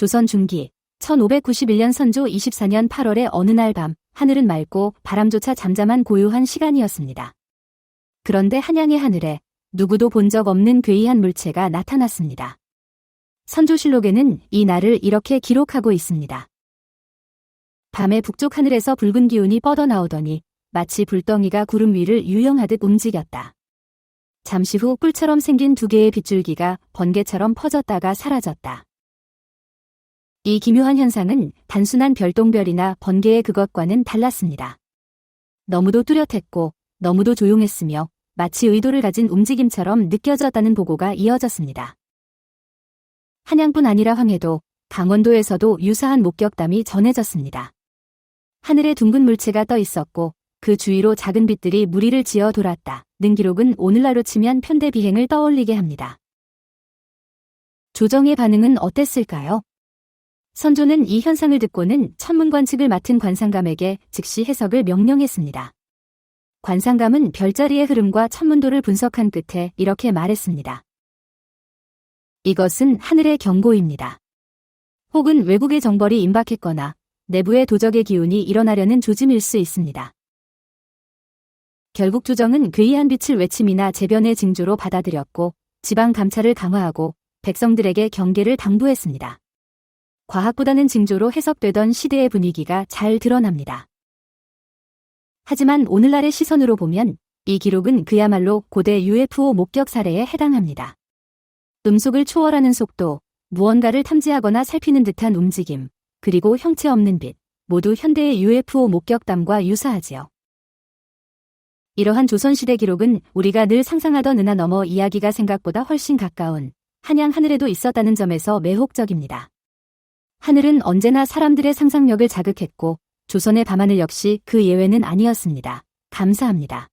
조선 중기 1591년 선조 24년 8월의 어느 날 밤 하늘은 맑고 바람조차 잠잠한 고요한 시간이었습니다. 그런데 한양의 하늘에 누구도 본 적 없는 괴이한 물체가 나타났습니다. 선조실록에는 이 날을 이렇게 기록하고 있습니다. 밤에 북쪽 하늘에서 붉은 기운이 뻗어나오더니 마치 불덩이가 구름 위를 유영하듯 움직였다. 잠시 후 뿔처럼 생긴 두 개의 빗줄기가 번개처럼 퍼졌다가 사라졌다. 이 기묘한 현상은 단순한 별똥별이나 번개의 그것과는 달랐습니다. 너무도 뚜렷했고 너무도 조용했으며 마치 의도를 가진 움직임처럼 느껴졌다는 보고가 이어졌습니다. 한양뿐 아니라 황해도, 강원도에서도 유사한 목격담이 전해졌습니다. 하늘에 둥근 물체가 떠 있었고 그 주위로 작은 빛들이 무리를 지어 돌았다. 는 기록은 오늘날로 치면 편대 비행을 떠올리게 합니다. 조정의 반응은 어땠을까요? 선조는 이 현상을 듣고는 천문관 측을 맡은 관상감에게 즉시 해석을 명령했습니다. 관상감은 별자리의 흐름과 천문도를 분석한 끝에 이렇게 말했습니다. 이것은 하늘의 경고입니다. 혹은 외국의 정벌이 임박했거나 내부의 도적의 기운이 일어나려는 조짐일 수 있습니다. 결국 조정은 괴이한 빛을 외침이나 재변의 징조로 받아들였고 지방 감찰을 강화하고 백성들에게 경계를 당부했습니다. 과학보다는 징조로 해석되던 시대의 분위기가 잘 드러납니다. 하지만 오늘날의 시선으로 보면 이 기록은 그야말로 고대 UFO 목격 사례에 해당합니다. 음속을 초월하는 속도, 무언가를 탐지하거나 살피는 듯한 움직임, 그리고 형체 없는 빛, 모두 현대의 UFO 목격담과 유사하지요. 이러한 조선시대 기록은 우리가 늘 상상하던 은하 너머 이야기가 생각보다 훨씬 가까운 한양 하늘에도 있었다는 점에서 매혹적입니다. 하늘은 언제나 사람들의 상상력을 자극했고 조선의 밤하늘 역시 그 예외는 아니었습니다. 감사합니다.